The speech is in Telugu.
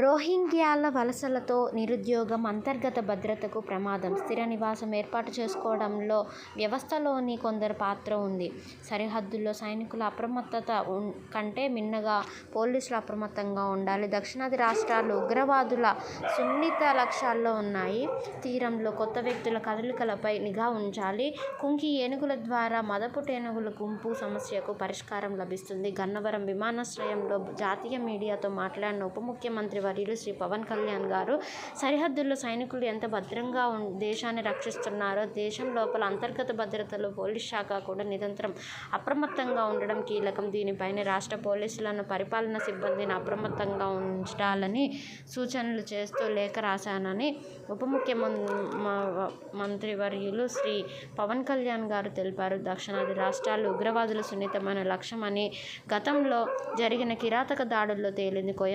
రోహింగ్యాల వలసలతో నిరుద్యోగం, అంతర్గత భద్రతకు ప్రమాదం. స్థిర నివాసం ఏర్పాటు చేసుకోవడంలో వ్యవస్థలోని కొందరి పాత్ర ఉంది. సరిహద్దుల్లో సైనికుల అప్రమత్తత కంటే మిన్నగా పోలీసులు అప్రమత్తంగా ఉండాలి. దక్షిణాది రాష్ట్రాలు ఉగ్రవాదుల సున్నిత లక్ష్యాల్లో ఉన్నాయి. తీరంలో కొత్త వ్యక్తుల కదలికలపై నిఘా ఉంచాలి. కుంకి ఏనుగుల ద్వారా మదపుటేనుగుల గుంపు సమస్యకు పరిష్కారం లభిస్తుంది. గన్నవరం విమానాశ్రయంలో జాతీయ మీడియాతో మాట్లాడిన ఉప ముఖ్యమంత్రి వర్యులు శ్రీ పవన్ కళ్యాణ్ గారు సరిహద్దుల్లో సైనికులు ఎంత భద్రంగా దేశాన్ని రక్షిస్తున్నారో, దేశం లోపల అంతర్గత భద్రతలో పోలీస్ శాఖ కూడా నిరంతరం అప్రమత్తంగా ఉండడం కీలకం. దీనిపైన రాష్ట్ర పోలీసులను, పరిపాలన సిబ్బందిని అప్రమత్తంగా ఉంచాలని సూచనలు చేస్తూ లేఖ రాశానని ఉప ముఖ్యమంత్రి వర్యులు శ్రీ పవన్ కళ్యాణ్ గారు తెలిపారు. దక్షిణాది రాష్ట్రాలు ఉగ్రవాదుల సున్నితమైన లక్ష్యం అని గతంలో జరిగిన కిరాతక దాడుల్లో తేలింది. కోయం